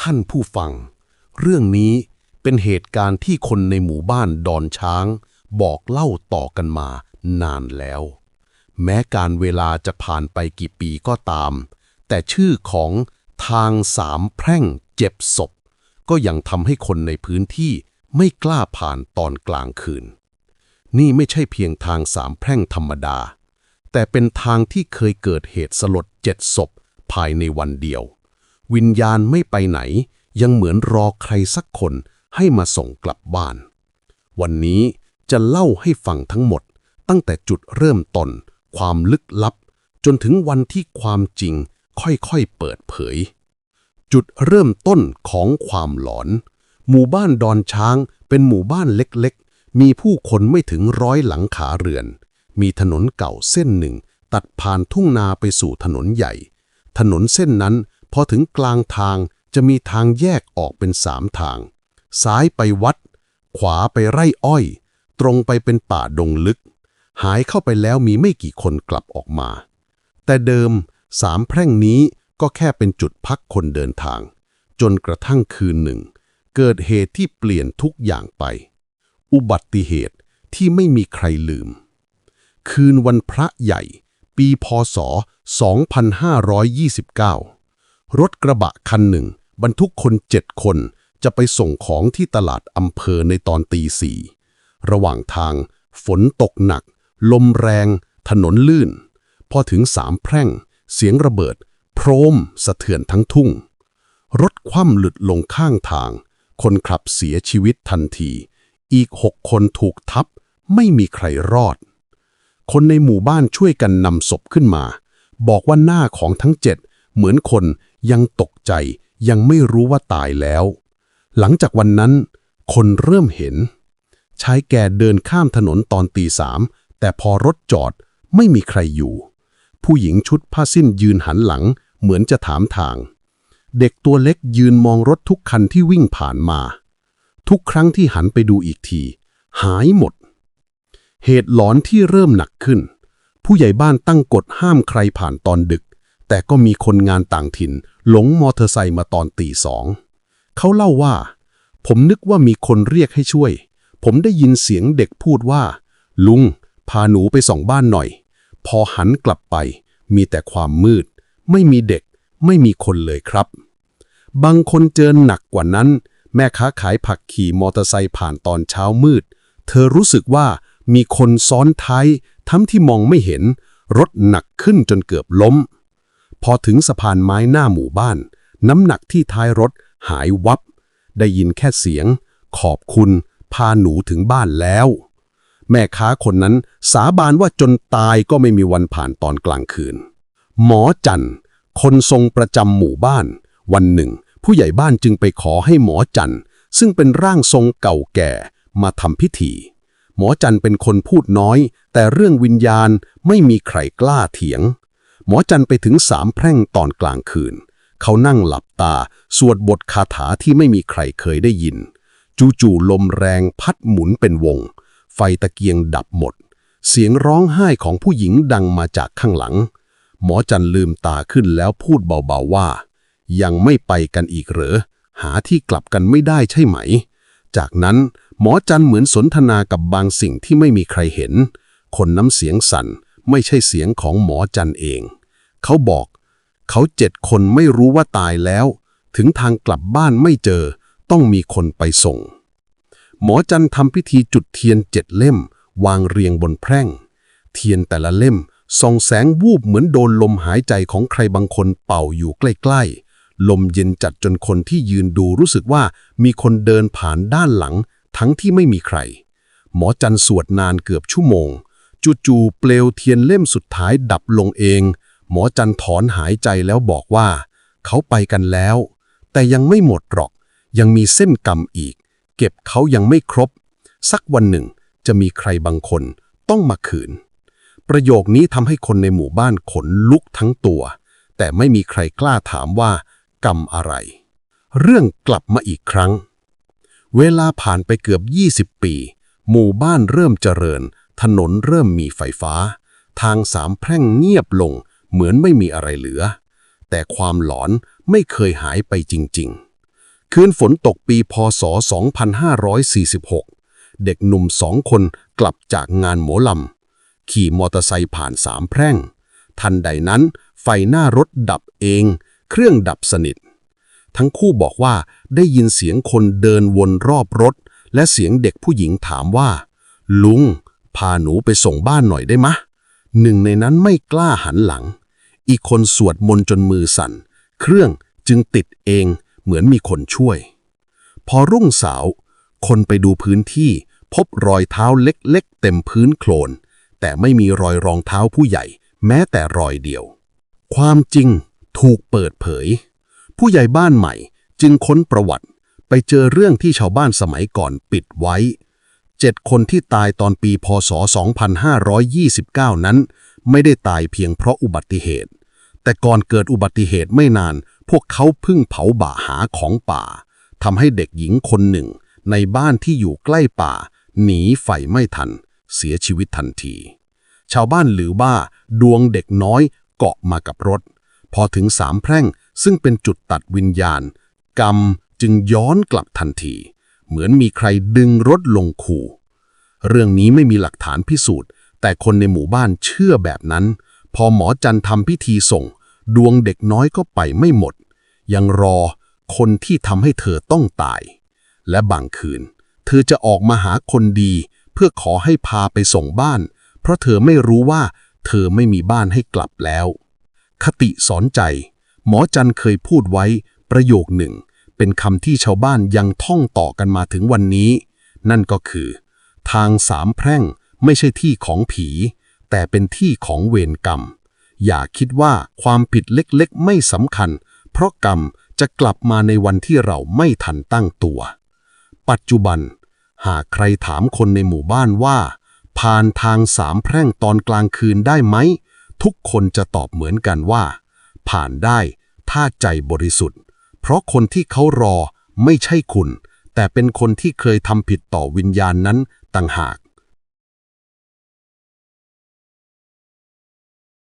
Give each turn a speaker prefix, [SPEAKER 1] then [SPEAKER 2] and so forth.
[SPEAKER 1] ท่านผู้ฟัง เรื่องนี้เป็นเหตุการณ์ที่คนในหมู่บ้านดอนช้าง บอกเล่าต่อกันมานานแล้ว แม้การเวลาจะผ่านไปกี่ปีก็ตาม แต่ชื่อของทางสามแพร่งเจ็บศพ ก็ยังทำให้คนในพื้นที่ไม่กล้าผ่านตอนกลางคืน นี่ไม่ใช่เพียงทางสามแพร่งธรรมดา แต่เป็นทางที่เคยเกิดเหตุสลดเจ็ดศพภายในวันเดียว วิญญาณไม่ไปไหน ยังเหมือนรอใครสักคนให้มาส่งกลับบ้าน วันนี้จะเล่าให้ฟังทั้งหมด ตั้งแต่จุดเริ่มต้น ความลึกลับ จนถึงวันที่ความจริงค่อยๆเปิดเผย จุดเริ่มต้นของความหลอน หมู่บ้านดอนช้างเป็นหมู่บ้านเล็กๆ มีผู้คนไม่ถึงร้อยหลังขาเรือน มีถนนเก่าเส้นหนึ่ง ตัดผ่านทุ่งนาไปสู่ถนนใหญ่ ถนนเส้นนั้น พอถึงกลางทางจะมีทางแยกออกเป็นสามทาง ซ้ายไปวัด ขวาไปไร่อ้อย ตรงไปเป็นป่าดงลึก หายเข้าไปแล้วมีไม่กี่คนกลับออกมา แต่เดิมสามแพร่งนี้ก็แค่เป็นจุดพักคนเดินทาง จนกระทั่งคืนหนึ่ง เกิดเหตุที่เปลี่ยนทุกอย่างไป อุบัติเหตุที่ไม่มีใครลืม คืนวันพระใหญ่ ปีพศ 2529 รถกระบะคันหนึ่ง บรรทุกคนเจ็ดคน จะไปส่งของที่ตลาดอำเภอในตอนตีสี่ระหว่างทาง ฝนตกหนัก ลมแรง ถนนลื่น พอถึงสามแพร่ง เสียงระเบิด โพรมสะเทือนทั้งทุ่ง รถคว่ำหลุดลงข้างทาง คนขับเสียชีวิตทันที อีกหกคนถูกทับ ไม่มีใครรอด คนในหมู่บ้านช่วยกันนำศพขึ้นมา บอกว่าหน้าของทั้งเจ็ดเหมือนคน ยังตกใจยังไม่รู้ว่าตายแล้ว หลังจากวันนั้น คนเริ่มเห็น ชายแก่เดินข้ามถนนตอนตีสามแต่พอรถจอดไม่มีใครอยู่ ผู้หญิงชุดผ้าสิ้นยืนหันหลังเหมือนจะถามทาง เด็กตัวเล็กยืนมองรถทุกคันที่วิ่งผ่านมา ทุกครั้งที่หันไปดูอีกที หายหมด เหตุหลอนที่เริ่มหนักขึ้น ผู้ใหญ่บ้านตั้งกฎห้ามใครผ่านตอนดึก แต่ก็มีคนงานต่างถิ่น หลงมอเตอร์ไซค์มาตอนตีสองเขาเล่าว่า ผมนึกว่ามีคนเรียกให้ช่วย ผมได้ยินเสียงเด็กพูดว่า ลุง พาหนูไปส่องบ้านหน่อย พอหันกลับไป มีแต่ความมืด ไม่มีเด็ก ไม่มีคนเลยครับ บางคนเจอหนักกว่านั้น แม่ค้าขายผักขี่มอเตอร์ไซค์ผ่านตอนเช้ามืด เธอรู้สึกว่ามีคนซ้อนท้ายทั้งที่มองไม่เห็น รถหนักขึ้นจนเกือบล้ม พอถึงสะพานไม้หน้าหมู่บ้าน น้ำหนักที่ท้ายรถหายวับ ได้ยินแค่เสียง ขอบคุณพาหนูถึงบ้านแล้ว แม่ค้าคนนั้นสาบานว่าจนตายก็ไม่มีวันผ่านตอนกลางคืน หมอจันคนทรงประจำหมู่บ้าน วันหนึ่ง ผู้ใหญ่บ้านจึงไปขอให้หมอจันซึ่งเป็นร่างทรงเก่าแก่มาทำพิธี หมอจันเป็นคนพูดน้อย แต่เรื่องวิญญาณไม่มีใครกล้าเถียง หมอจันไปถึงสามแพร่งตอนกลางคืน เขานั่งหลับตา สวดบทคาถาที่ไม่มีใครเคยได้ยิน จู่ๆลมแรงพัดหมุนเป็นวง ไฟตะเกียงดับหมด เสียงร้องไห้ของผู้หญิงดังมาจากข้างหลัง หมอจันลืมตาขึ้นแล้วพูดเบาๆว่า ยังไม่ไปกันอีกเหรอ หาที่กลับกันไม่ได้ใช่ไหม จากนั้นหมอจันเหมือนสนทนากับบางสิ่งที่ไม่มีใครเห็น คนน้ำเสียงสั่นไม่ใช่เสียงของหมอจันเอง เขาบอก เขาเจ็ดคนไม่รู้ว่าตายแล้ว ถึงทางกลับบ้านไม่เจอ ต้องมีคนไปส่ง หมอจันทำพิธีจุดเทียนเจ็ดเล่ม วางเรียงบนแพร่ง เทียนแต่ละเล่มส่องแสงวูบเหมือนโดนลมหายใจของใครบางคนเป่าอยู่ใกล้ๆ ลมเย็นจัดจนคนที่ยืนดูรู้สึกว่ามีคนเดินผ่านด้านหลัง ทั้งที่ไม่มีใคร หมอจันสวดนานเกือบชั่วโมง จู่ๆเปลวเทียนเล่มสุดท้ายดับลงเอง หมอจันถอนหายใจแล้วบอกว่า เขาไปกันแล้ว แต่ยังไม่หมดหรอก ยังมีเส้นกรรมอีก เก็บเขายังไม่ครบ สักวันหนึ่งจะมีใครบางคนต้องมาขืน ประโยคนี้ทำให้คนในหมู่บ้านขนลุกทั้งตัว แต่ไม่มีใครกล้าถามว่า กรรมอะไร เรื่องกลับมาอีกครั้ง เวลาผ่านไปเกือบ 20 ปี หมู่บ้านเริ่มเจริญ ถนนเริ่มมีไฟฟ้า ทางสามแพร่งเงียบลง เหมือนไม่มีอะไรเหลือ แต่ความหลอนไม่เคยหายไปจริง ๆ คืนฝนตกปีพศ 2546 เด็กหนุ่มสองคนกลับจากงานหมอลำ ขี่มอเตอร์ไซค์ผ่านสามแพร่ง ทันใดนั้น ไฟหน้ารถดับเอง เครื่องดับสนิท ทั้งคู่บอกว่าได้ยินเสียงคนเดินวนรอบรถ และเสียงเด็กผู้หญิงถามว่า ลุง พาหนูไปส่งบ้านหน่อยได้ไหมะ หนึ่งในนั้นไม่กล้าหันหลัง อีกคนสวดมนต์จนมือสั่น เครื่องจึงติดเองเหมือนมีคนช่วย พอรุ่งสาว คนไปดูพื้นที่พบรอยเท้าเล็กๆ เต็มพื้นโคลน แต่ไม่มีรอยรองเท้าผู้ใหญ่ แม้แต่รอยเดียว ความจริงถูกเปิดเผย ผู้ใหญ่บ้านใหม่จึงค้นประวัติไปเจอเรื่องที่ชาวบ้านสมัยก่อนปิดไว้ เจ็ดคนที่ตายตอนปีพศ 2529 นั้น ไม่ได้ตายเพียงเพราะอุบัติเหตุ แต่ก่อนเกิดอุบัติเหตุไม่นาน พวกเขาพิ่งเผาบ่าหาของป่าทำให้เด็กหญิงคนหนึ่ง ในบ้านที่อยู่ใกล้ป่า หนีไฟไม่ทัน เสียชีวิตทันที ชาวบ้านหรือว่าดวงเด็กน้อยเกาะมากับรถ พอถึงสามแพร่งซึ่งเป็นจุดตัดวิญญาณ กรรมจึงย้อนกลับทันที เหมือนมีใครดึงรถลงคูเรื่องนี้ไม่มีหลักฐานพิสูจน์ แต่คนในหมู่บ้านเชื่อแบบนั้น พอหมอจันทำพิธีส่ง ดวงเด็กน้อยก็ไปไม่หมด ยังรอคนที่ทำให้เธอต้องตาย และบางคืน เธอจะออกมาหาคนดี เพื่อขอให้พาไปส่งบ้าน เพราะเธอไม่รู้ว่า เธอไม่มีบ้านให้กลับแล้ว คติสอนใจ หมอจันเคยพูดไว้ประโยคหนึ่ง เป็นคำที่ชาวบ้านยังท่องต่อกันมาถึงวันนี้ นั่นก็คือ ทางสามแพร่งไม่ใช่ที่ของผี แต่เป็นที่ของเวรกรรม อย่าคิดว่าความผิดเล็กๆ ไม่สำคัญ เพราะกรรมจะกลับมาในวันที่เราไม่ทันตั้งตัว ปัจจุบัน หากใครถามคนในหมู่บ้านว่า ผ่านทางสามแพร่งตอนกลางคืนได้ไหม ทุกคนจะตอบเหมือนกันว่า ผ่านได้ถ้าใจบริสุทธิ์ ราะคนที่เขารอไม่ใช่คุณ แต่เป็นคนที่เคยทำผิดต่อวิญญาณนั้นต่างหาก